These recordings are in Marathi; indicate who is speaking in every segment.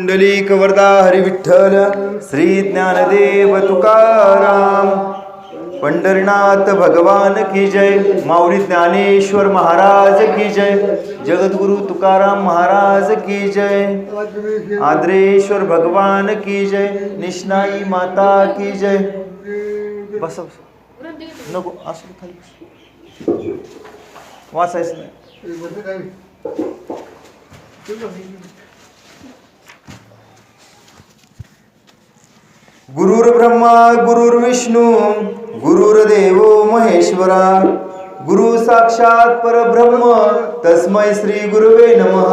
Speaker 1: पुंडलिक वरदा हरिविठ्ठल श्री ज्ञानदेव तुकाराम पंढरीनाथ भगवान की जय माऊली ज्ञानेश्वर महाराज की जय जगद्गुरु तुकाराम महाराज की जय आद्रेश्वर भगवान की जय निष्णाई माता की जय। बस बस. नको असं खाली वाचायचं नाही. गुरुर् ब्रह्मा गुरुर्विष्णू गुरुर्देव महेश्वरा गुरु साक्षात परब्रह्म तस्मै श्री गुरुवे नमः.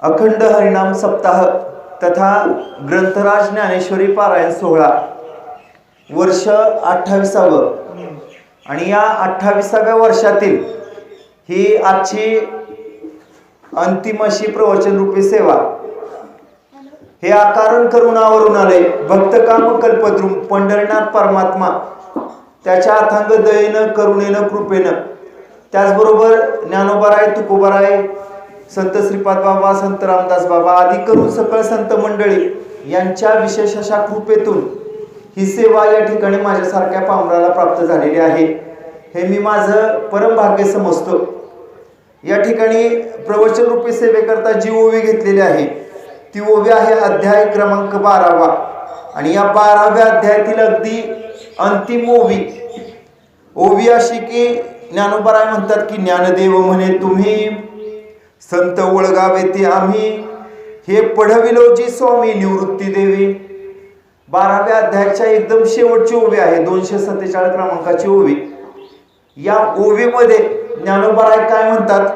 Speaker 1: अखंड हरिनाम सप्ताह तथा ग्रंथराज ज्ञानेश्वरी पारायण सोहळा वर्ष अठ्ठावीसावं. आणि या अठ्ठावीसाव्या वर्षातील ही आजची अंतिम अशी प्रवचन रूपी सेवा हे आकारण करुणावरून आले. भक्त काम कल्पद्रुम पंढरीनाथ परमात्मा त्याच्या अथांग दयेनं करुणेनं कृपेनं. त्याचबरोबर ज्ञानोबाराय तुकोबाराय संत श्रीपाद बाबा संत रामदास बाबा आदी करून सकळ संत मंडळी यांच्या विशेष अशा कृपेतून ही सेवा या ठिकाणी माझ्यासारख्या पामराला प्राप्त झालेली आहे. हे मी माझं परमभाग्य समजतो. या ठिकाणी प्रवचन रूपी सेवेकरता जी ओवी घेतलेली आहे ती ओवी आहे अध्याय क्रमांक बारावा. आणि या बाराव्या अध्यायातील अगदी अंतिम ओवी. ओवी अशी की ज्ञानोबराय म्हणतात की ज्ञानदेव म्हणे तुम्ही संत ओळगावे ते आम्ही हे पढविलोजी स्वामी निवृत्ती देवी. बाराव्या अध्यायाच्या एकदम शेवटची ओवी आहे दोनशे सत्तेचाळीस क्रमांकाची ओवी. या ओवीमध्ये ज्ञानोबराय काय म्हणतात?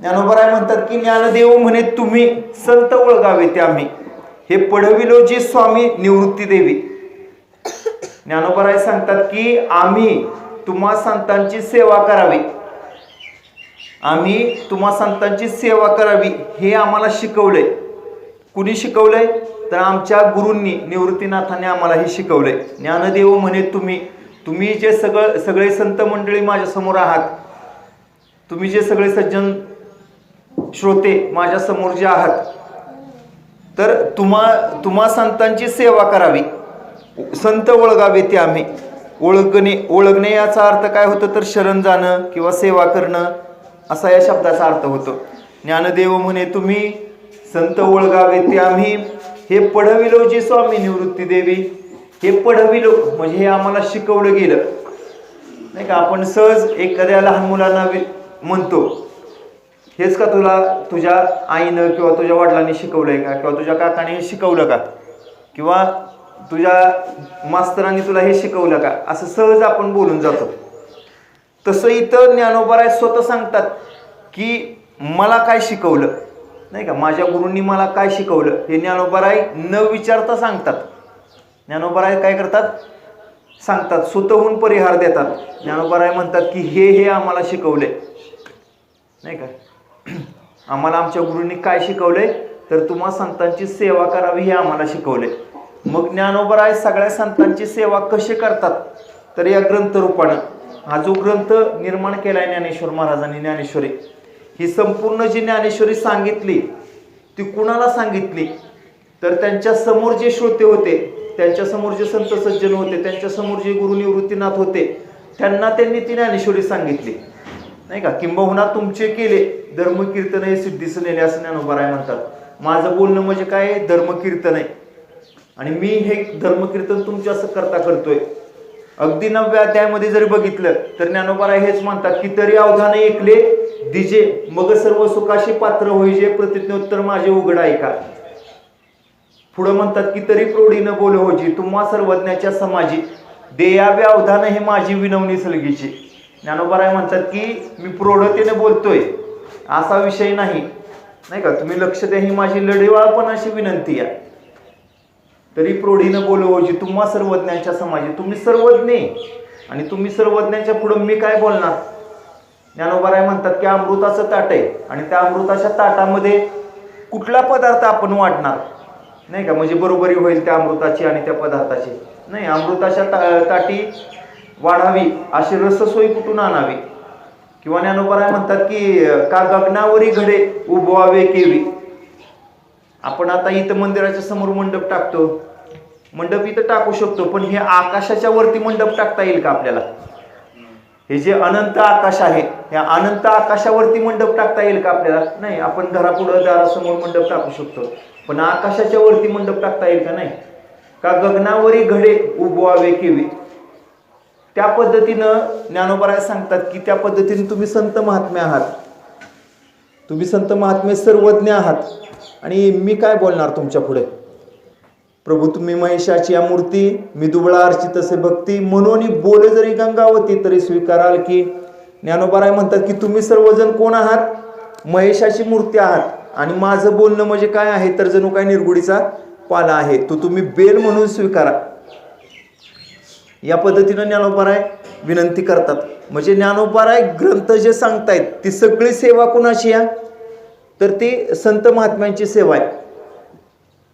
Speaker 1: ज्ञानोबराय म्हणतात की ज्ञानदेव म्हणे तुम्ही संत ओळगावे ते आम्ही. हे पडविलोजी स्वामी निवृत्ती देवी. ज्ञानोबराय सांगतात की आम्ही तुम्हा संतांची सेवा करावी. आम्ही तुम्हा संतांची सेवा करावी हे आम्हाला शिकवलंय. कुणी शिकवलंय? तर आमच्या गुरूंनी निवृत्तीनाथाने आम्हाला हे शिकवलंय. ज्ञानदेव म्हणे तुम्ही तुम्ही जे सगळं सगळे संत मंडळी माझ्यासमोर आहात तुम्ही जे सगळे सज्जन श्रोते माझ्यासमोर जे आहात तर तुम्हा तुम्हा संतांची सेवा करावी. संत ओळगावे ते आम्ही. ओळखणे ओळखणे याचा अर्थ काय होतं तर शरण जाणं किंवा सेवा करणं असा या शब्दाचा अर्थ होतो. ज्ञानदेव म्हणे तुम्ही संत ओळगावे ते आम्ही. हे पढविलो जी स्वामी निवृत्ती देवी. हे पढविलो म्हणजे हे आम्हाला शिकवलं गेलं. नाही का आपण सहज एखाद्या लहान मुलांना म्हणतो हेच का तुला तुझ्या आईनं किंवा तुझ्या वडिलांनी शिकवलं आहे का? किंवा तुझ्या काकाने हे शिकवलं का? किंवा तुझ्या मास्तरांनी तुला हे शिकवलं का? असं सहज आपण बोलून जातो. तसं इथं ज्ञानोबराय स्वतः सांगतात की मला काय शिकवलं? नाही का? माझ्या गुरूंनी मला काय शिकवलं? हे ज्ञानोबराय न विचारता सांगतात. ज्ञानोबराय काय करतात? सांगतात स्वतःहून परिहार देतात. ज्ञानोबराय म्हणतात की हे हे आम्हाला शिकवले नाही का? आम्हाला आमच्या गुरुंनी काय शिकवलंय? तर तुम्हा संतांची सेवा करावी हे आम्हाला शिकवले मग ज्ञानोबराय सगळ्या संतांची सेवा कशी करतात? तर या ग्रंथरूपानं. हा जो ग्रंथ निर्माण केलाय ज्ञानेश्वर महाराजांनी ज्ञानेश्वरी. ही संपूर्ण जी ज्ञानेश्वरी सांगितली ती कुणाला सांगितली? तर त्यांच्यासमोर जे श्रोते होते त्यांच्यासमोर जे संत सज्जन होते त्यांच्यासमोर जे गुरु निवृत्तीनाथ होते त्यांना त्यांनी ती ज्ञानेश्वरी सांगितली. नाही का? किंबहुना तुमचे केले धर्मकीर्तन हे सिद्धीस नेले असं ज्ञानोबाराय म्हणतात. माझं बोलणं म्हणजे काय? धर्मकीर्तन आहे. आणि मी हे धर्मकीर्तन तुमच्या असं करता करतोय. अगदी नवव्या अध्यायामध्ये जरी बघितलं तर ज्ञानोबाराय हेच म्हणतात की तरी अवधाने ऐकले दिजे मग सर्व सुखाशी पात्र होईजे प्रतिज्ञोत्तर माझे उघड ऐका. पुढं म्हणतात की तरी प्रौढीनं बोल होजी तुम्हा सर्वज्ञाच्या समाजी देयावे अवधान हे माझी विनवणी सलगीची. ज्ञानोबाराय म्हणतात की मी प्रौढतेने बोलतोय. असा विषय नाही. नाही का? तुम्ही लक्ष द्या ही माझी लढेवाळपणाची विनंती आहे. तरी प्रौढीनं बोलवजी तुम्हा सर्वज्ञांच्या समाजी तुम्ही सर्वज्ञ. आहे. आणि तुम्ही सर्वज्ञांच्या पुढं मी काय बोलणार? ज्ञानोबाराय म्हणतात की अमृताचं ताट आहे. आणि त्या अमृताच्या ताटामध्ये कुठला पदार्थ आपण वाटणार? नाही का? म्हणजे बरोबरी होईल त्या अमृताची आणि त्या पदार्थाची. नाही अमृताच्या ता ताटी वाढावी अशी रससोयी कुठून आणावी? किंवा ज्ञानोपराय म्हणतात की का गगनावरी घडे उभवावे केवी? आपण आता इथं मंदिराच्या समोर मंडप टाकतो. मंडप इथं टाकू शकतो पण हे आकाशाच्या वरती मंडप टाकता येईल का आपल्याला? हे जे अनंत आकाश आहे या अनंत आकाशावरती मंडप टाकता येईल का आपल्याला? नाही आपण घरापुढं दारासमोर मंडप टाकू शकतो. पण आकाशाच्या वरती मंडप टाकता येईल का नाही? का गगनावरी घडे उभवावे केवी? त्या पद्धतीनं ज्ञानोबराय सांगतात की त्या पद्धतीने तुम्ही संत महात्मे आहात. तुम्ही संत महात्मे सर्वज्ञ आहात. आणि मी काय बोलणार तुमच्यापुढे? प्रभू तुम्ही महेशाची या मूर्ती मी दुबळा अर्चित असे भक्ती म्हणून बोले जरी गंगावती तरी स्वीकाराल की. ज्ञानोबाराय म्हणतात की तुम्ही सर्वजण कोण आहात? महेशाची मूर्ती आहात. आणि माझं बोलणं म्हणजे काय आहे? तर जणू काय निर्गुडीचा पाला आहे. तो तुम्ही बेल म्हणून स्वीकारा. या पद्धतीनं ज्ञानोपाराय विनंती करतात. म्हणजे ज्ञानोबाराय ग्रंथ जे सांगतायत ती सगळी सेवा कोणाशी आहे? तर ती संत महात्म्यांची सेवा आहे.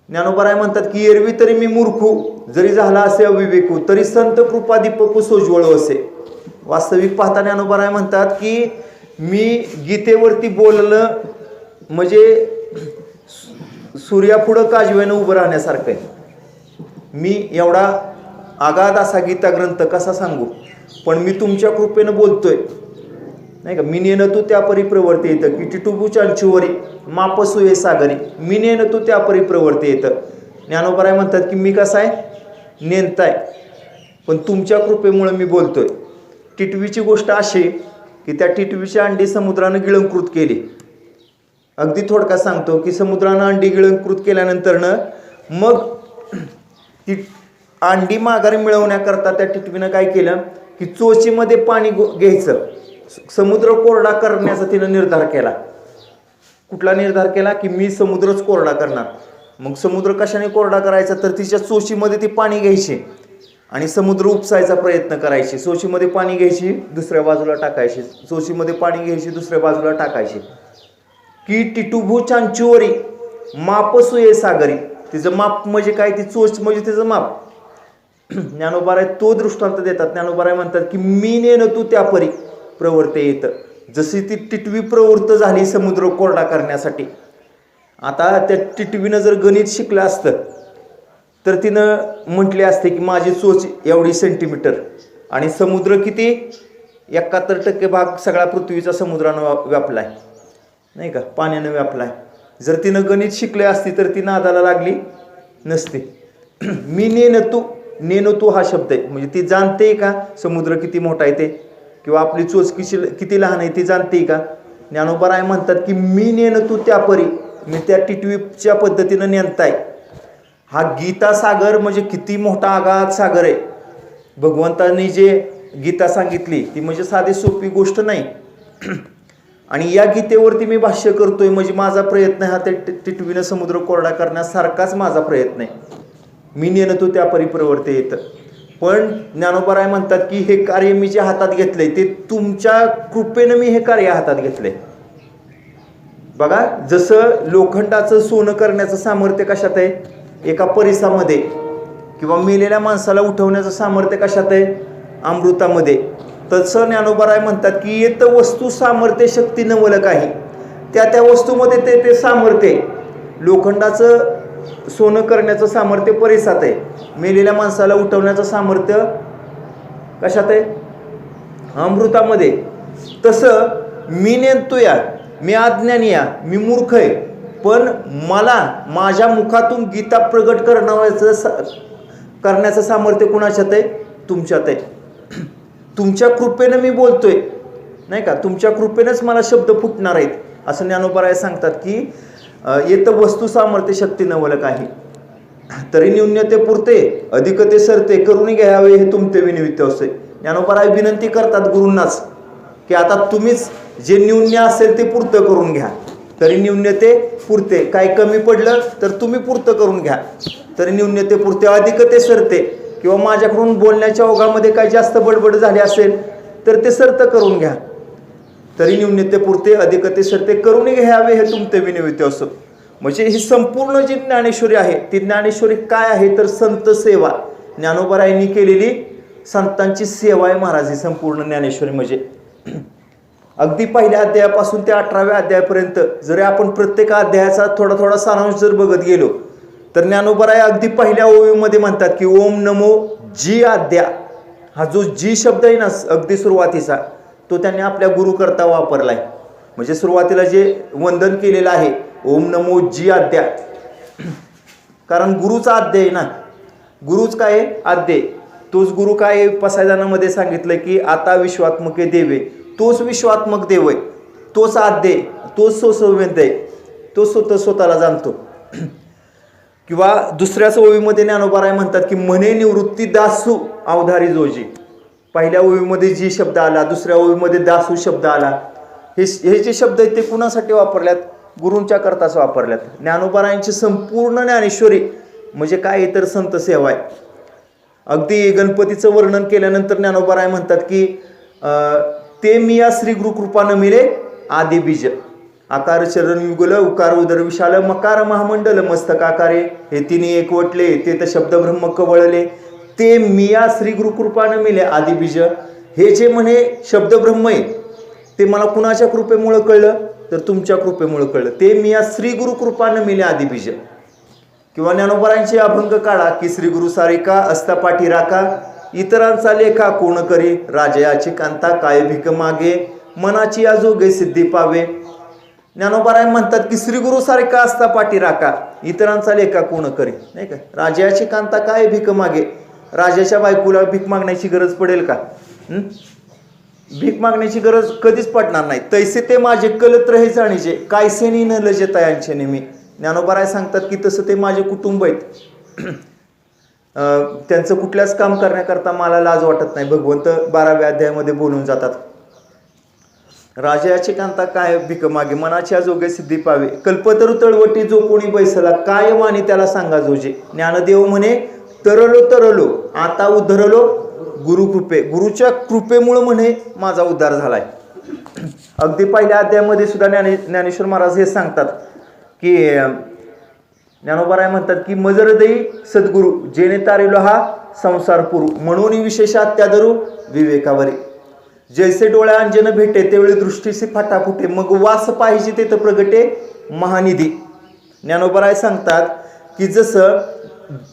Speaker 1: ज्ञानोबाराय म्हणतात की एरवी तरी मी मूर्खू जरी झाला असे अविवेकू तरी संत कृपा दीपकू सोज्वळ असे. वास्तविक पाहता ज्ञानोपाराय म्हणतात की मी गीतेवरती बोललं म्हणजे सूर्यापुढं काजव्यानं उभं राहण्यासारखं आहे. मी एवढा आगाध असा गीता ग्रंथ कसा सांगू? पण मी तुमच्या कृपेनं बोलतोय. नाही का? मी नेन तू त्या परी प्रवर्ती येतं की टिटुबू मापसू ये सागरी. मी नेन तू त्या परी प्रवर्ती येतं ज्ञानोबराय म्हणतात की मी कसा आहे? नेनताय पण तुमच्या कृपेमुळे मी बोलतोय. टिटवीची गोष्ट अशी की त्या टिटवीची अंडी समुद्रानं गिळंकृत केली. अगदी थोडक्यात सांगतो की समुद्रानं अंडी गिळंकृत केल्यानंतरनं मग ती अंडी माघारी मिळवण्याकरता त्या टिटवीनं काय केलं? की चोचीमध्ये पाणी गो- घ्यायचं. समुद्र कोरडा करण्याचा तिनं निर्धार केला. कुठला निर्धार केला? की मी समुद्रच कोरडा करणार. मग समुद्र कशाने कोरडा करायचा? तर तिच्या चोचीमध्ये ती पाणी घ्यायची. आणि समुद्र उपसायचा प्रयत्न करायची. चोचीमध्ये पाणी घ्यायची दुसऱ्या बाजूला टाकायची. चोचीमध्ये पाणी घ्यायची दुसऱ्या बाजूला टाकायची. की टिटुभू चांचुवरी मापसुये सागरी. तिचं माप म्हणजे काय? ती चोच म्हणजे तिचं माप. ज्ञानोबाराय तो दृष्टांत देतात. ज्ञानोबाराय म्हणतात की मी नेन तू त्या परी प्रवृत्ते येतं. जशी ती टिटवी प्रवृत्त झाली समुद्र कोरडा करण्यासाठी. आता त्या टिटवीनं जर गणित शिकलं असतं तर तिनं म्हटले असते की माझी चोच एवढी सेंटीमीटर आणि समुद्र किती? एकाहत्तर टक्के भाग सगळा पृथ्वीचा समुद्रानं व्या- व्यापलाय. नाही का? पाण्यानं व्यापलाय. जर तिनं गणित शिकले असती तर ती नादाला लागली नसती. मी नेन तू नेन तू हा शब्द आहे. म्हणजे ती जाणते का? समुद्र किती मोठा आहे ते? किंवा आपली चोच किती किती लहान आहे ती जाणते का? ज्ञानोबराय म्हणतात की मी नेन तू त्या परी मी त्या टिटवीच्या पद्धतीनं नेणताय. हा गीता सागर म्हणजे किती मोठा आघात सागर आहे. भगवंतांनी जे गीता सांगितली ती म्हणजे साधी सोपी गोष्ट नाही. आणि या गीतेवरती मी भाष्य करतोय म्हणजे माझा प्रयत्न हा ते टिट- टिटवीनं समुद्र कोरडा करण्यासारखाच माझा प्रयत्न आहे. मी नेनतो त्या परिप्रवर्ते येतं. पण ज्ञानोबराय म्हणतात की हे कार्य मी जे हातात घेतलंय ते तुमच्या कृपेनं मी हे कार्य हातात घेतलंय. बघा जसं लोखंडाचं सोनं करण्याचं सामर्थ्य कशात आहे? एका परिसामध्ये किंवा मेलेल्या माणसाला उठवण्याचं सामर्थ्य कशात आहे? अमृतामध्ये. तसं ज्ञानोबराय म्हणतात की येत वस्तू सामर्थ्य शक्ती नवलक आहे. त्या त्या वस्तूमध्ये ते ते सामर्थ्य आहे. लोखंडाचं सोनं करण्याचं सामर्थ्य परिसात आहे. मेलेल्या माणसाला उठवण्याचं सामर्थ्य कशात आहे? अमृतामध्ये. तसं मी नेतो या मी अज्ञानी या मी मूर्ख आहे. पण मला माझ्या मुखातून गीता प्रगट करण्याचं करण्याचं सामर्थ्य कुणाच्यात आहे? तुमच्यात आहे. तुमच्या कृपेनं मी बोलतोय. नाही का? तुमच्या कृपेनंच मला शब्द फुटणार आहेत. असं ज्ञानोबराय सांगतात की येत वस्तू सामर्थ्य शक्ती नवलक आहे. तरी न्यून्यते पुरते अधिकते सरते करून घ्यावे हे तुमते विनिमित्त असते ज्ञानोपराय विनंती करतात गुरूंनाच की आता तुम्हीच जे न्यून्य असेल ते पुरतं करून घ्या. तरी न्यून्यते पुरते काय कमी पडलं तर तुम्ही पुरतं करून घ्या. तरी न्यून्यते पुरते अधिकते सरते किंवा माझ्याकडून बोलण्याच्या ओघामध्ये काही जास्त बडबड झाली असेल तर ते सरतं करून घ्या. तरी न्यून्यते पुरते अधिकते सरते करून घ्यावे हे तुमते विनिमित्त असो. म्हणजे ही संपूर्ण जी ज्ञानेश्वरी आहे ती ज्ञानेश्वरी काय आहे तर संत सेवा. ज्ञानोबरायांनी केलेली संतांची सेवा आहे महाराज ही संपूर्ण ज्ञानेश्वरी. म्हणजे अगदी पहिल्या अध्यायापासून ते अठराव्या अध्यायापर्यंत जरी आपण प्रत्येक अध्यायाचा थोडा थोडा सारांश जर बघत गेलो तर ज्ञानोबराय अगदी पहिल्या ओवीमध्ये म्हणतात की ओम नमो जी आद्या. हा जो जी शब्द आहे ना अगदी सुरुवातीचा तो त्यांनी आपल्या गुरुकरता वापरलाय. म्हणजे सुरुवातीला जे वंदन केलेलं आहे ओम नमो जी आद्या. कारण गुरुचा आद्य आहे ना. गुरुच काय आहे? आद्य. तोच गुरु काय पसायदानामध्ये सांगितलं की आता विश्वात्मके देवे. तोच विश्वात्मक देव आहे. तोच आद्य तोच सोसवेद आहे. तो स्वतः स्वतःला जाणतो. किंवा दुसऱ्याच ओवीमध्ये ज्ञानोबाराय म्हणतात की म्हणे निवृत्ती दासू अवधारी जोजी. पहिल्या ओळीमध्ये जी शब्द आला दुसऱ्या ओळीमध्ये दासू शब्द आला हे हे जे शब्द आहेत ते कुणासाठी वापरल्यात? गुरूंच्या करताच वापरल्यात. ज्ञानोबारायांची संपूर्ण ज्ञानेश्वरी म्हणजे काय इतर संत सेवा आहे. अगदी गणपतीचं वर्णन केल्यानंतर ज्ञानोबाराय म्हणतात की ते मी या श्री गुरुकृपानं मिले मिळे बीज. आकार चरण युगल उकार उदर विशाल मकार महामंडल मस्तक आकारे हे तिने एकवटले ते तर शब्द ब्रह्म कवळले. ते मिया श्री गुरुकृपानं मिले आदिबीज हे जे म्हणे शब्द ब्रह्म आहे ते मला कुणाच्या कृपेमुळं कळलं? तर तुमच्या कृपेमुळं कळलं. ते मिया श्री गुरुकृपानं मिले आदिबीज किंवा ज्ञानोबरांचे अभंग काढा की श्री गुरु सारिका असता पाठी राखा इतरांचा लेखा कोण करी? राजयाची कांता काय भिक मागे? मनाची आजोगे सिद्धी पावे. ज्ञानोबाराय म्हणतात की श्री गुरु सारिका असता पाठी राखा इतरांचा लेखा कोण करी? नाही का? राजयाची कांता काय भिक मागे? राजाच्या बायकोला भीक मागण्याची गरज पडेल का? भीक मागण्याची गरज कधीच पडणार नाही. तैसे ते माझे कलत्र हे जाणीचे कायसेनी न लजता यांचे नेहमी. ज्ञानोबाराय सांगतात की तसं ते माझे कुटुंब आहेत. त्यांचं कुठल्याच काम करण्याकरता मला लाज वाटत नाही. भगवंत बाराव्या अध्यायामध्ये बोलून जातात. राजाचे कांता काय भीक मागे? मनाच्या जोगे सिद्धी पावे. कल्पतरू तळवटी जो कोणी बैसला काय वाणी त्याला सांगा जोजे. ज्ञानदेव म्हणे तरलो तरलो. आता उद्धरलो गुरुकृपे गुरुच्या कृपेमुळं म्हणे माझा उद्धार झालाय. अगदी पहिल्या अध्यायामध्ये सुद्धा ज्ञाने ज्ञानेश्वर महाराज हे सांगतात की ज्ञानोबाराय म्हणतात की मजरदई सद्गुरु जेने तारेलो हा संसार पुरू. म्हणून विशेषात त्यादरू विवेकावरी. जैसे डोळ्या अंजन भेटे त्यावेळी दृष्टीशी फाटाफुटे मग वास पाहिजे तिथं प्रगटे महानिधी. ज्ञानोबराय सांगतात की जसं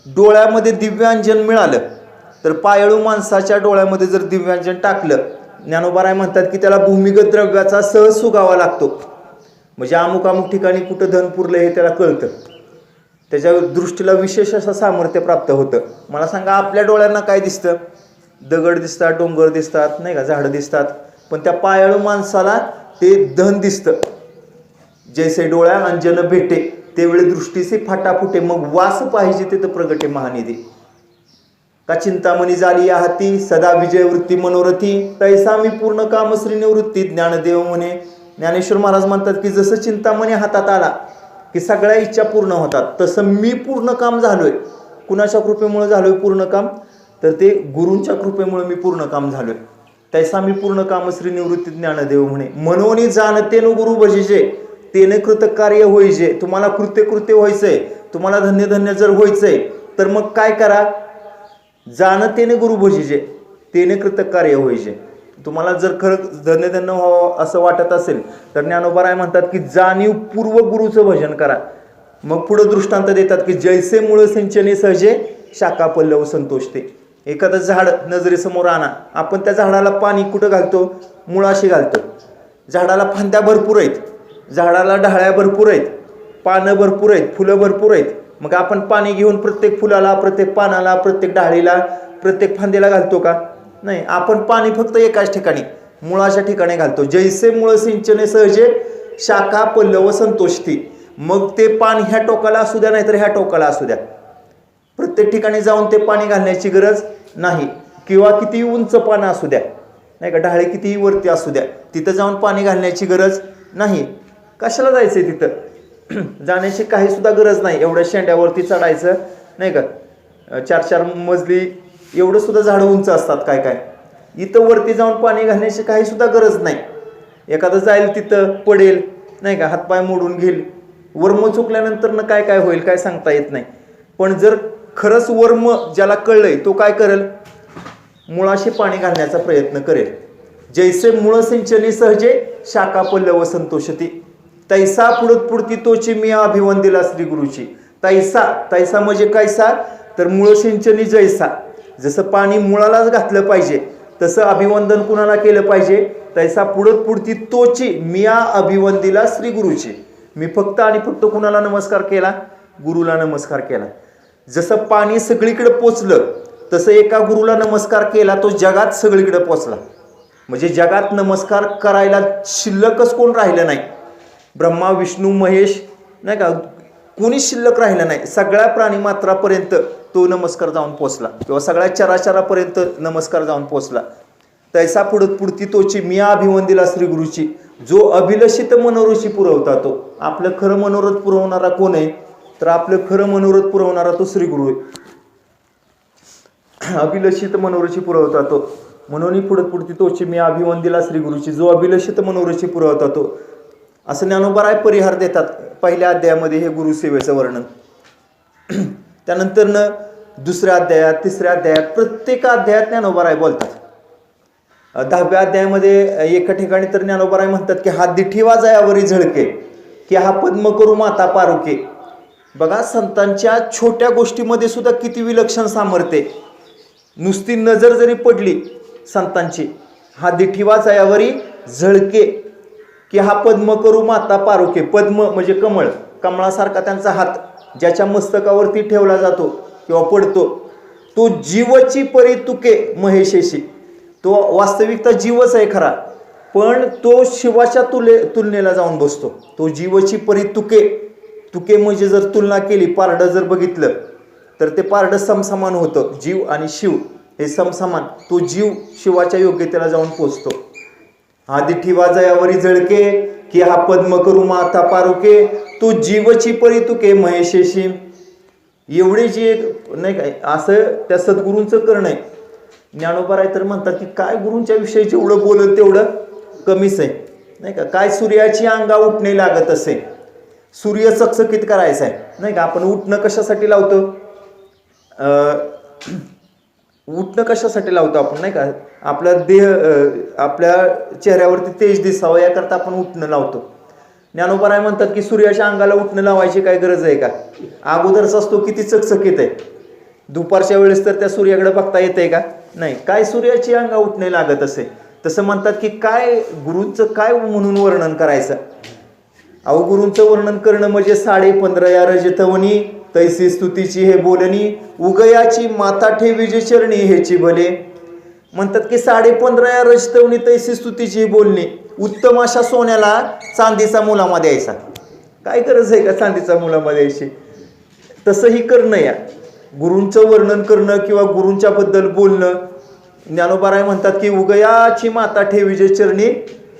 Speaker 1: डोळ्यामध्ये दिव्यांजन मिळालं तर पायळू माणसाच्या डोळ्यामध्ये जर दिव्यांजन टाकलं ज्ञानोबाराय म्हणतात की त्याला भूमिगत द्रव्याचा सहज सुगावा लागतो. म्हणजे अमुक अमुक ठिकाणी कुठं धन पुरलं हे त्याला कळतं. त्याच्या दृष्टीला विशेष असं सामर्थ्य प्राप्त होतं. मला सांगा आपल्या डोळ्यांना काय दिसतं? दगड दिसतात डोंगर दिसतात नाही का? झाडं दिसतात. पण त्या पायाळू माणसाला ते धन दिसतं. जैसे डोळ्या अंजन भेटे. त्यावेळी दृष्टीचे फाटाफुटे मग वास पाहिजे ते तर प्रगटे महानिधी. का चिंतामणी झाली या हाती सदा विजय वृत्ती मनोरथी तैसा मी पूर्ण कामश्री निवृत्ती ज्ञानदेव म्हणे. ज्ञानेश्वर महाराज म्हणतात की जसं चिंतामणी हातात आला की सगळ्या इच्छा पूर्ण होतात तसं मी पूर्ण काम झालोय. कुणाच्या कृपेमुळे झालोय पूर्ण काम? तर ते गुरूंच्या कृपेमुळे मी पूर्ण काम झालोय. तैसा मी पूर्ण कामश्री निवृत्ती ज्ञानदेव म्हणे. मनोनी जाणते नु गुरु भजीजे तेने कृतकार्य होईजे. तुम्हाला कृत्य कृत्य व्हायचंय. तुम्हाला धन्य धन्य जर व्हायचंय तर मग काय करा? जाणतेने गुरु भजिजे. तेने कृतकार्य होईजे. तुम्हाला जर खरं धन्य धन्य व्हावं असं वाटत असेल तर ज्ञानोबाराय म्हणतात की जाणीवपूर्वक गुरुचं भजन करा. मग पुढं दृष्टांत देतात की जैसे मुळ सिंचने सहजे शाखा पल्लव संतोषते. एखादं झाड नजरेसमोर आणा. आपण त्या झाडाला पाणी कुठं घालतो? मुळाशी घालतो. झाडाला फांद्या भरपूर आहेत. झाडाला ढाळ्या भरपूर आहेत पानं भरपूर आहेत फुलं भरपूर आहेत. मग आपण पाणी घेऊन प्रत्येक फुलाला प्रत्येक पानाला प्रत्येक डाळीला प्रत्येक फांदीला घालतो का? नाही आपण पाणी फक्त एकाच ठिकाणी मुळाच्या ठिकाणी घालतो. जैसे मुळ सिंचने सहजे शाखा पल्लव संतोषती मग ते पाणी ह्या टोकाला असू द्या नाहीतर ह्या टोकाला असू द्या. प्रत्येक ठिकाणी जाऊन ते पाणी घालण्याची गरज नाही. किंवा किती उंच पानं असू द्या नाही का? ढाळे कितीही वरती असू द्या तिथं जाऊन पाणी घालण्याची गरज नाही. कशाला जायचं आहे तिथं? जाण्याची काही सुद्धा गरज नाही. एवढ्या शेंड्यावरती चढायचं नाही का? चार चार मजली एवढं सुद्धा झाडं उंच असतात काय काय? इथं वरती जाऊन पाणी घालण्याची काही सुद्धा गरज नाही. एखादं जाईल तिथं पडेल नाही का? हातपाय मोडून घेईल. वर्म चुकल्यानंतर न काय काय होईल काय सांगता येत नाही. पण जर खरंच वर्म ज्याला कळलंय तो काय करेल? मुळाशी पाणी घालण्याचा प्रयत्न करेल. जैसे मूळ सिंचनी सहजे शाखा पल्लव संतोषती. तैसा पुढत पुढती तोची मी अभिवंदिला श्री गुरुची. तैसा तैसा म्हणजे कैसा? तर मूळ सिंचनी जैसा. जसं पाणी मुळालाच घातलं पाहिजे तसं अभिवंदन कुणाला केलं पाहिजे? तैसा पुढत पुढती तोची मिया अभिवंदीला श्री गुरुची. मी फक्त आणि फक्त कुणाला नमस्कार केला? गुरुला नमस्कार केला. जसं पाणी सगळीकडे पोचलं तसं एका गुरुला नमस्कार केला तो जगात सगळीकडे पोचला. म्हणजे जगात नमस्कार करायला शिल्लकच कोण राहिलं नाही. ब्रह्मा विष्णू महेश नाही का? कोणीच शिल्लक राहिला नाही. सगळ्या प्राणीमात्रापर्यंत तो नमस्कार जाऊन पोचला. किंवा सगळ्या चराचरापर्यंत नमस्कार जाऊन पोचला. तैसा पुढत पुढती तोची मिया अभिवंदिला श्री गुरुची. जो अभिलषित मनोरुची पुरवता तो. आपलं खरं मनोरथ पुरवणारा कोण आहे? तर आपलं खरं मनोरथ पुरवणारा तो श्रीगुरु आहे. अभिलषित मनोरुची पुरवता तो. म्हणून पुढत पुढती तोची मी अभिवंदिला श्री गुरुची. जो अभिलषित मनोरुची पुरवता तो. असं ज्ञानोबराय परिहार देतात पहिल्या अध्यायामध्ये हे गुरुसेवेचं वर्णन. त्यानंतर दुसऱ्या अध्यायात तिसऱ्या अध्यायात प्रत्येक अध्यायात ज्ञानोबराय बोलतात. दहाव्या अध्यायामध्ये एका ठिकाणी तर ज्ञानोबराय म्हणतात की हा दिठी जयावरी झळके की हा पद्म करू माता पारुके. बघा संतांच्या छोट्या गोष्टीमध्ये सुद्धा किती विलक्षण सामर्थ्य नुसती नजर जरी पडली संतांची हा दिठी जयावरी झळके की हा पद्म करू माता पारोखे पद्म म्हणजे कमळ कमळासारखा त्यांचा हात ज्याच्या मस्तकावरती ठेवला जातो किंवा पडतो तो जीवची परी तुके महेशेशी. तो वास्तविकता जीवच आहे खरा पण तो शिवाच्या तुले तुलनेला जाऊन बसतो. तो जीवची परी तुके तुके म्हणजे जर तुलना केली पारडं जर बघितलं तर ते पारडं समसमान होतं. जीव आणि शिव हे समसमान. तो जीव शिवाच्या योग्यतेला जाऊन पोचतो. आधी ठिवा जयावरी जळके की हा पद्म करू माथा पारुके तू जीवची परी तुके महेशेशी एवढे जी एक नाही काय असं त्या सद्गुरूंचं करणं आहे. ज्ञानोबाराय तर म्हणतात की काय गुरूंच्या विषयी जेवढं बोलत तेवढं कमीच आहे. नाही का? काय सूर्याची अंगा उठणे लागत असे? सूर्य चकचकीत करायचा आहे नाही का? आपण उठणं कशासाठी लावतो? उठणं कशासाठी लावतो आपण नाही का? आपला देह आपल्या चेहऱ्यावरती तेज दिसावं याकरता आपण उठणं लावतो. ज्ञानोपराय म्हणतात की सूर्याच्या अंगाला उठणं लावायची काय गरज आहे का? अगोदरच असतो किती चकचकीत आहे. दुपारच्या वेळेस तर त्या सूर्याकडे बघता येते का? नाही. काय सूर्याची अंगा उठणे लागत असे? तसं म्हणतात की काय गुरूंचं काय म्हणून वर्णन करायचं? अहो गुरूंचं वर्णन करणं म्हणजे साडे पंधरा या रजतवनी तैसी स्तुतीची हे बोलणी उगयाची माता ठेवी चरणी ह्याची भले म्हणतात की साडे पंधरा या रचतवणी तैसी स्तुतीची ही बोलणी उत्तम अशा सोन्याला चांदीचा मुलामा द्यायचा. काय गरज आहे का चांदीचा मुलामा द्यायची? तसंही करणं या. गुरूंचं वर्णन करणं किंवा गुरूंच्याबद्दल बोलणं. ज्ञानोबाराय म्हणतात की उगयाची माता ठेवीजे चरणी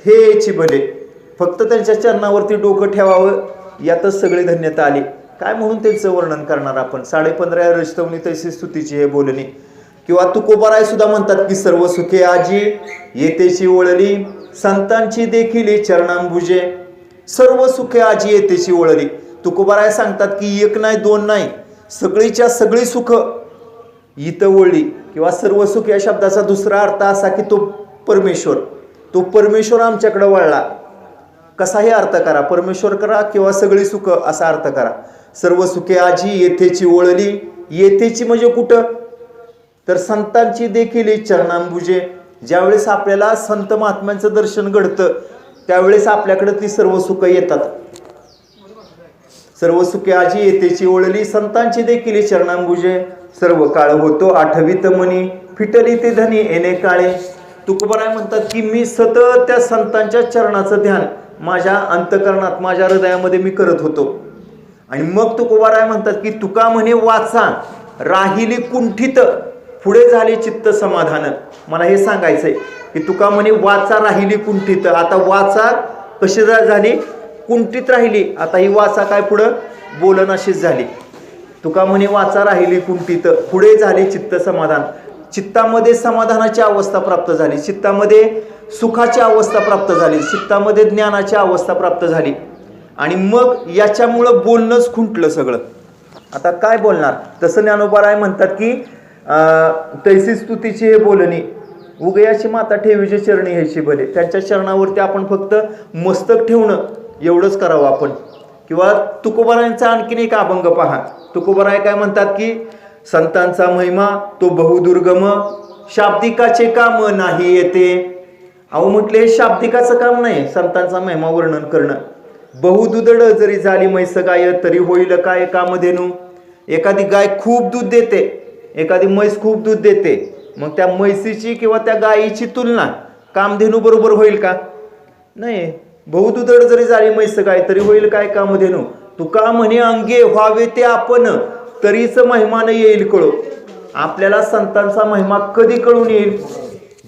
Speaker 1: हेची भले फक्त त्यांच्या चरणावरती डोकं ठेवावं यातच सगळी धन्यता आली. काय म्हणून त्याचं वर्णन करणार आपण? साडेपंधरा या रजतवनी तशी स्तुतीची हे बोलणी. किंवा तुकोबाराय सुद्धा म्हणतात की सर्व सुखे आजी येतेची ओळली संतांची देखील चरणांबुजे सर्व सुखे आजी येतेची ओळली तुकोबाराय सांगतात की एक नाही दोन नाही. सगळीच्या सगळी सुख इथं ओळली किंवा सर्व सुख या शब्दाचा दुसरा अर्थ असा की तो परमेश्वर. तो परमेश्वर आमच्याकडे वळला. कसाही अर्थ करा परमेश्वर करा किंवा सगळी सुख असा अर्थ करा. सर्व सुखे आजी येथेची ओळली. येथेची म्हणजे कुठं? तर संतांची देखील चरणांबुजे ज्यावेळेस आपल्याला संत महात्म्यांचं दर्शन घडतं त्यावेळेस आपल्याकडे ती सर्व सुख येतात. सर्व सुखे आजी येतेची ओळली संतांची देखील चरणांबुजे सर्व काळ होतो आठवीत मनी फिटली ते धनी येणे काळे. तुकोबराय म्हणतात की मी सतत त्या संतांच्या चरणाचं ध्यान माझ्या अंतकरणात माझ्या हृदयामध्ये मी करत होतो. आणि मग तुकोबाराय म्हणतात की तुका म्हणे वाचा. राहिली कुंठित पुढे झाले चित्त समाधान. मला हे सांगायचंय की तुका म्हणे वाचा राहिली कुंठित. आता वाचा कशी झाली? कुंठित राहिली. आता ही वाचा काय पुढं? बोलनाशीच झाली. तुका म्हणे वाचा राहिली कुंठित पुढे झाले चित्त समाधान. चित्तामध्ये समाधानाची अवस्था प्राप्त झाली. चित्तामध्ये सुखाची अवस्था प्राप्त झाली. चित्तामध्ये ज्ञानाची अवस्था प्राप्त झाली. आणि मग याच्यामुळं बोलणंच खुंटलं सगळं. आता काय बोलणार? तसं ज्ञानोबाराय म्हणतात की तैसी स्तुतीची हे बोलणी उगयाची माता ठेवीचे चरणी ह्याची भले त्यांच्या चरणावरती आपण फक्त मस्तक ठेवणं एवढंच करावं आपण. किंवा तुकोबारायांचा आणखीन एक अभंग पहा. तुकोबाराय काय म्हणतात की संतांचा महिमा तो बहुदुर्गम शाब्दिकाचे काम नाही येते. अहो म्हटले हे शाब्दिकाचं काम नाही संतांचा महिमा वर्णन करणं. बहुदुदड जरी झाली म्हैस गाय तरी होईल काय कामधेनू? एखादी गाय खूप दूध देते एखादी म्हैस खूप दूध देते मग त्या म्हैसीची किंवा त्या गायीची तुलना कामधेनू बरोबर होईल का? नाही. बहुदुदड जरी झाली म्हैस गाय तरी होईल काय कामधेनू? तू का म्हणे अंगे व्हावे ते आपण तरीच महिमान येईल कळो. आपल्याला संतांचा महिमा कधी कळून येईल?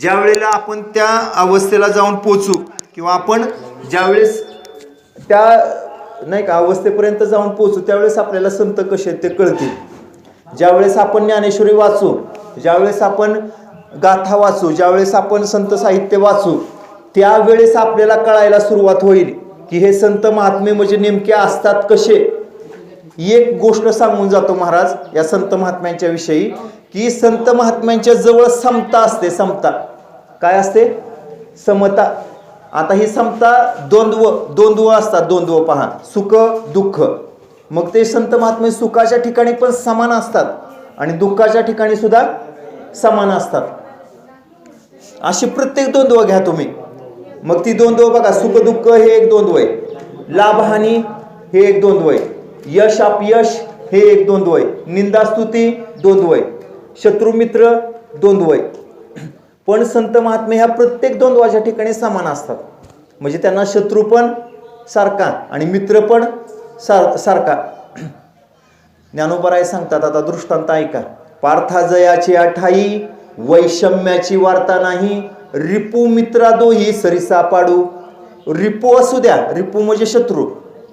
Speaker 1: ज्या वेळेला आपण त्या अवस्थेला जाऊन पोचू किंवा आपण ज्यावेळेस त्या नाही का अवस्थेपर्यंत जाऊन पोचू त्यावेळेस आपल्याला संत कसे आहेत ते कळतील. ज्यावेळेस आपण ज्ञानेश्वरी वाचू ज्यावेळेस आपण गाथा वाचू ज्यावेळेस आपण संत साहित्य वाचू त्यावेळेस आपल्याला कळायला सुरुवात होईल की हे संत महात्मे म्हणजे नेमके असतात कसे. एक गोष्ट सांगून जातो महाराज या संत महात्म्यांच्या विषयी की संत महात्म्यांच्या जवळ समता असते समता. काय असते? समता. आता ही समता द्वंद्व द्वंद्व असतात द्वंद्व पहा. सुख दुःख. मग ते संत महात्मे सुखाच्या ठिकाणी पण समान असतात आणि दुःखाच्या ठिकाणी सुद्धा समान असतात. अशी प्रत्येक द्वंद्व घ्या तुम्ही. मग ती द्वंद्व बघा सुख दुःख हे एक द्वंद्व आहे. लाभहानी हे एक द्वंद्व आहे. यश अपयश हे एक द्वंद्व आहे. निंदास्तुती द्वंद्व आहे. शत्रुमित्र द्वंद्व आहे. पण संत महात्मे ह्या प्रत्येक द्वंद्वाच्या ठिकाणी समान असतात. म्हणजे त्यांना शत्रू पण सारखा आणि मित्र पण सार सारखा. ज्ञानोबराय सांगतात आता दृष्टांत ऐका. पार्था जयाची अठाई वैषम्याची वार्ता नाही. रिपू मित्रा दोही सरिसा पाडू. रिपू असू द्या रिपू म्हणजे शत्रू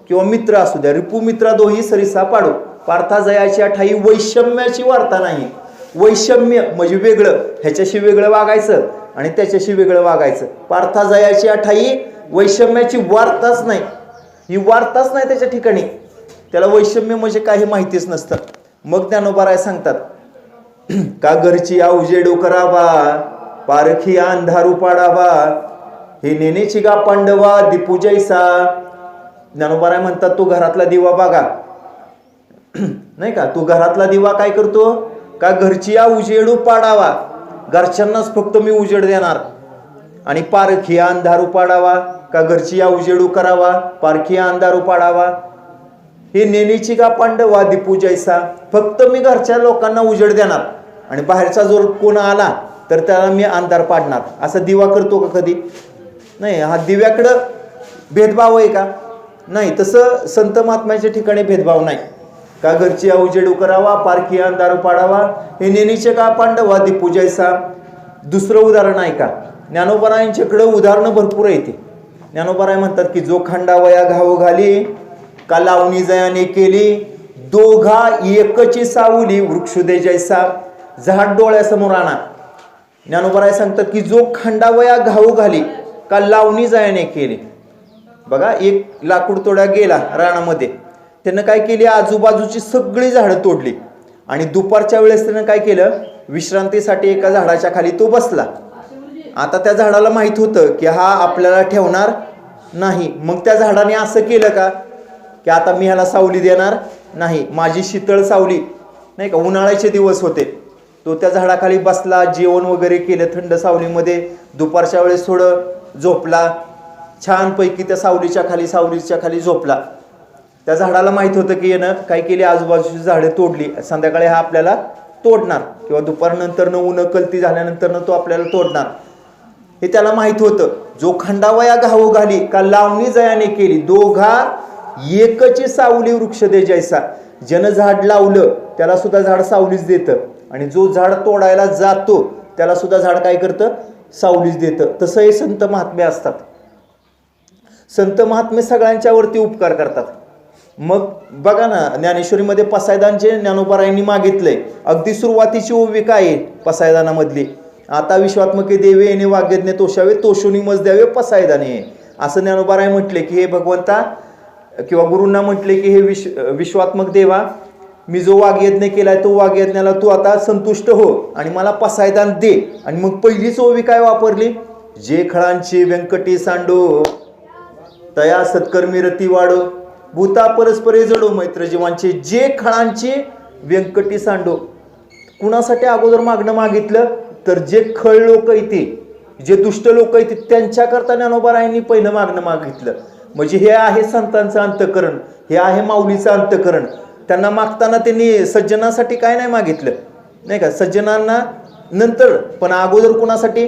Speaker 1: किंवा मित्र असू द्या रिपू मित्रा दोही सरिसा पाडू. पार्था जयाची अठाई वैषम्याची वार्ता नाही. वैषम्य म्हणजे वेगळं. ह्याच्याशी वेगळं वागायचं आणि त्याच्याशी वेगळं वागायचं. पार्था जयाची अठाई वैषम्याची वार्ताच नाही. ही वार्ताच नाही त्याच्या ठिकाणी. त्याला वैषम्य म्हणजे काही माहितीच नसतं. मग ज्ञानोबाराय सांगतात का घरची आऊजेडो करावा पारखी अंधारू पाडावा हे नेनेची गा पांडवा दीपू जैसा. ज्ञानोबाराय म्हणतात तो घरातला दिवा बघा. नाही का? तू घरातला दिवा काय करतो? का घरची या उजेडू पाडावा? घरच्यांनाच फक्त मी उजेड देणार. आणि पारखी अंधारू पाडावा? का घरची या उजेडू करावा? पारखी अंधारू पाडावा? हे नेनीची का पांडवा दीपू जैसा फक्त मी घरच्या लोकांना उजेड देणार. आणि बाहेरचा जर कोण आला तर त्याला मी अंधार पाडणार. असा दिवा करतो का कधी? नाही हा दिव्याकडं भेदभाव आहे का? नाही तसं संत महात्म्याच्या ठिकाणी भेदभाव नाही. का घरची अवजेडू करावा पारखी अंधारू पाडावा हे नेनीचे का पांडवा दीपू दुसरं उदाहरण आहे का? ज्ञानोबरायांच्याकडं उदाहरणं भरपूर येते ज्ञानोबराय म्हणतात की जो खंडावया घाव घाली का लावणी जयाने केली दोघा एकची सावली वृक्षुदे जैसा. झाड डोळ्यासमोर आणा. ज्ञानोबराय सांगतात की जो खंडावया घाऊ घाली का लावणी जयाने केली. बघा एक लाकूड तोडा गेला रानामध्ये. त्यानं काय केली? आजूबाजूची सगळी झाडं तोडली. आणि दुपारच्या वेळेस त्यानं काय केलं? विश्रांतीसाठी एका झाडाच्या खाली तो बसला. आता त्या झाडाला माहीत होतं की हा आपल्याला ठेवणार नाही. मग त्या झाडाने असं केलं का? की आता मी ह्याला सावली देणार नाही. माझी शीतळ सावली नाही का उन्हाळ्याचे दिवस होते. तो त्या झाडाखाली बसला जेवण वगैरे केलं थंड सावलीमध्ये. दुपारच्या वेळेस थोडं झोपला. छानपैकी त्या सावलीच्या खाली सावलीच्या खाली झोपला. त्या झाडाला माहीत होतं की यानं काय केली आजूबाजूची झाडे तोडली. संध्याकाळी हा आपल्याला तोडणार. किंवा दुपारनंतरनं ऊन कलती झाल्यानंतरनं तो आपल्याला तोडणार. हे त्याला माहीत होतं. जो खंडावया घाऊ घाली का लावणी जयाने केली दोघा एकची सावली वृक्ष दे जैसा. जन झाड लावलं त्याला सुद्धा झाड सावलीच देतं. आणि जो झाड तोडायला जातो त्याला सुद्धा झाड काय करतं? सावलीच देतं. तसं हे संत महात्मे असतात. संत महात्मे सगळ्यांच्यावरती उपकार करतात. मग बघा ना ज्ञानेश्वरीमध्ये पसायदानचे ज्ञानोबारायांनी मागितले अगदी सुरुवातीची ओवी काय आहे? पसायदानामधली. आता विश्वात्मके देवे येणे वाग्यज्ञ तोषावे तोषुनी मज द्यावे पसायदाने. असं ज्ञानोबाराय म्हटले की हे भगवंता किंवा गुरूंना म्हटले की हे विश विश्वात्मक देवा मी जो वाघयज्ञ केलाय तो वाघयज्ञाला तू आता संतुष्ट हो आणि मला पसायदान दे. आणि मग पहिलीच ओवी काय वापरली? जे खळांची व्यंकटी सांडो तया सत्कर्मी रती वाढो भूता परस्परे जडो मैत्र जीवांचे जे खळांची व्यंकटी सांडो. कुणासाठी अगोदर मागणं मागितलं? तर जे खळ लोक येते जे दुष्ट लोक येते त्यांच्याकरता ज्ञानोबारायांनी पहिलं मागणं मागितलं. म्हणजे हे आहे संतांचं अंतकरण हे आहे माऊलीचं अंतकरण. त्यांना मागताना त्यांनी सज्जनासाठी काय नाही मागितलं? नाही का? सज्जनांना नंतर पण अगोदर कुणासाठी?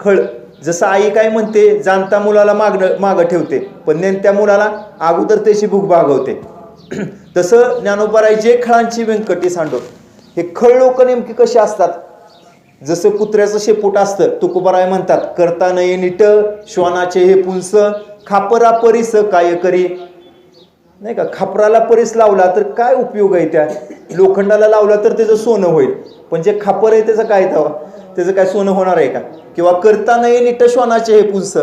Speaker 1: खळ. जसं आई काय म्हणते जाणता मुलाला मागणं मागं ठेवते. पण नेणत्या मुलाला अगोदर त्याची भूक भागवते. तसं ज्ञानोपरायचे जे खळांची व्यंकटी सांडो हे खळ लोक नेमकी कसे असतात? जसं कुत्र्याचं शेपूट असतं तुकोबाराय म्हणतात करता नये नीट श्वानाचे हे पुंस खापरा परिस काय करी? नाही का? खापराला परीस लावला तर काय उपयोग आहे त्या लोखंडाला लावला तर त्याचं सोनं होईल. पण जे खापर आहे त्याचं काय तवा त्याचं काय सोनं होणार आहे का? किंवा करता नये नीट श्वानाचे हे पुंस.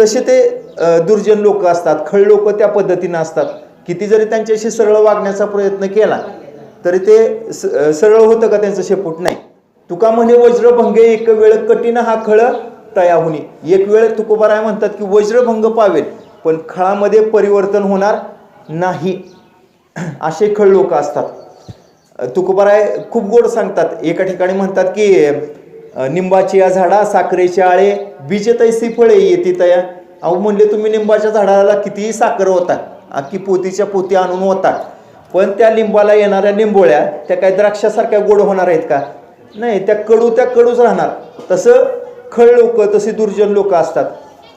Speaker 1: तसे ते दुर्जन लोक असतात. खळ लोक त्या पद्धतीनं असतात. किती जरी त्यांच्याशी सरळ वागण्याचा प्रयत्न केला तरी ते स- सरळ होतं का त्यांचं शेपूट? नाही. तुका म्हणे वज्रभंगे एक वेळ कठीण हा खळ तयाहुनी. एक वेळ तुकोबाराय म्हणतात की वज्रभंग पावेल. पण खळामध्ये परिवर्तन होणार नाही. असे खळ लोक असतात. तुकोबाराय खूप गोड सांगतात. एका ठिकाणी म्हणतात की निंबाची या झाडा साखरेची आळे बीजे तैसी फळे येते तया. अहो म्हणले तुम्ही निंबाच्या झाडाला कितीही साखर होता. अख्खी पोतीच्या पोती आणून होता. पण त्या लिंबाला येणाऱ्या निंबोळ्या त्या काही द्राक्षासारख्या गोड होणार आहेत का? नाही त्या कडू त्या कडूच राहणार. तसं खळ लोक तसे दुर्जन लोक असतात.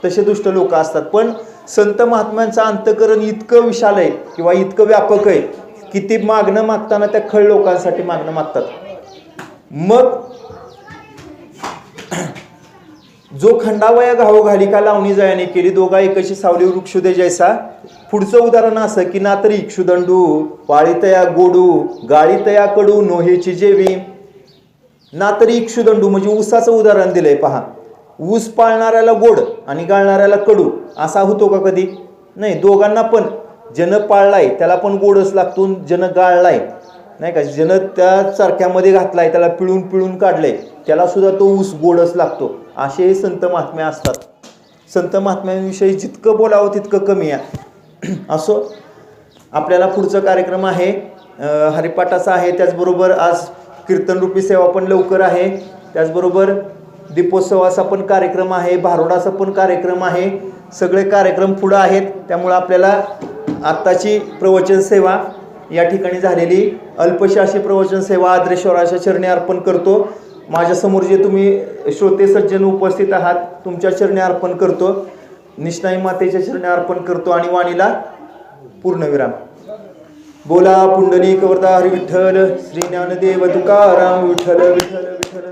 Speaker 1: तसे दुष्ट लोक असतात. पण संत महात्म्यांचं अंतकरण इतकं विशाल आहे किंवा इतकं व्यापक आहे की ते मागणं मागताना त्या खळ लोकांसाठी मागणं मागतात. मग जो खंडावया घाव घालिका लावणी जयाने केली दोघा एकशी सावली वृक्ष दे जैसा? पुढचं उदाहरण असं की ना तरी इक्षुदंडू पाळीतया गोडू गाळीतया कडू नोहेची जेवी. ना तरी इक्षुदंडू म्हणजे उसाचं उदाहरण दिलंय पहा. ऊस पाळणाऱ्याला गोड आणि गाळणाऱ्याला कडू असा होतो का कधी? नाही दोघांना पण. ज्यानं पाळलाय त्याला पण गोडच लागतो ज्यानं गाळलाय नाही का? जन त्या चरख्यामध्ये घातलाय त्याला पिळून पिळून काढलंय त्याला सुद्धा तो ऊस गोडच लागतो. असे संत महात्म्या असतात. संत महात्म्यांविषयी जितकं बोलावं तितकं कमी आहे. असो आपल्याला पुढचा कार्यक्रम आहे. हरिपाठाचा आहे. त्याचबरोबर आज कीर्तनरूपी सेवा पण लवकर आहे. त्याचबरोबर दीपोत्सवाचा पण कार्यक्रम आहे भारुडाचा पण कार्यक्रम आहे. सगळे कार्यक्रम पुढं आहेत. त्यामुळं आपल्याला आत्ताची प्रवचन सेवा या ठिकाणी झालेली. अल्पशी अशी प्रवचन सेवा आद्रेश्वराच्या चरणी अर्पण करतो. माझ्यासमोर जे तुम्ही श्रोते सज्जन उपस्थित आहात तुमच्या चरणी अर्पण करतो. निष्णाई मातेच्या चरणी अर्पण करतो आणि वाणीला पूर्णविराम. बोला पुंडलिक वरदा हरी विठ्ठल श्री ज्ञानदेव तुकाराम विठ्ठल विठ्ठल विठ्ठल.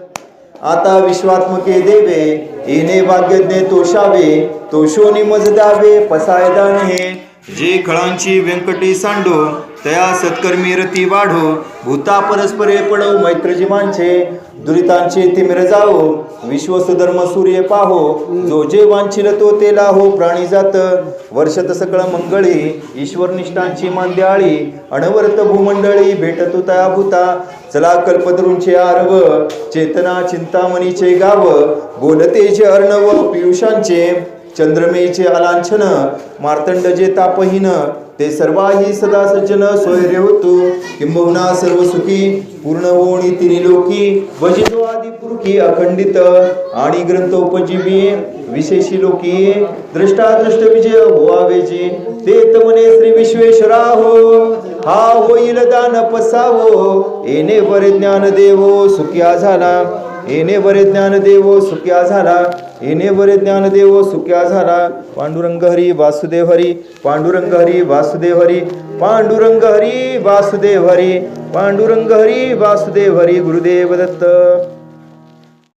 Speaker 1: आता विश्वात्मके देवे येणे भाग्यज्ञे तोषावे तोषोनी मज द्यावे पसायदान हे जे खळांची व्यंकटी सांडो तया सत्कर्मी रती वाढो भूता परस्परे पडो मैत्रजीवांचे दुरितांची तिमिर जाओ विश्वसुधर्म सूर्य पाहो जो जे वांछिल तो ते लाहो प्राणी जात वर्षत सकळ मंगळी ईश्वर निष्ठांची मांद्याळी अणवर्त भूमंडळी भेटतो तया भूता चला कल्पतरूंचे आरव चेतना चिंतामणीचे गाव बोलतेचे अर्णव पियुषांचे चंद्रमेचे अलांछन मार्तंड जे तापहीन ते सर्वाही सदा सज्जन सोयरे होतो. किंबहुना सर्व सुखी पूर्ण होणी तिने लोकी वजितो आदी पुरखी अखंडित आणि ग्रंथोपजीवी विशेषी लोकी. दृष्टादृष्ट विजय होवावेजी ते तमने श्री विश्वेश्वरा हो. हा होईल दान पसावो. येणे बरे ज्ञान देवो सुख्या झाला. येणे बरे ज्ञान देवो सुख्या झाला. येणे बरे ज्ञानदेव सुक्या सुख्या झाला पांडुरंग हरी वासुदेव हरी पांडुरंग हरी वासुदेव हरी पांडुरंग हरी वासुदेव हरी पांडुरंग हरी वासुदेव हरी गुरुदेव दत्त।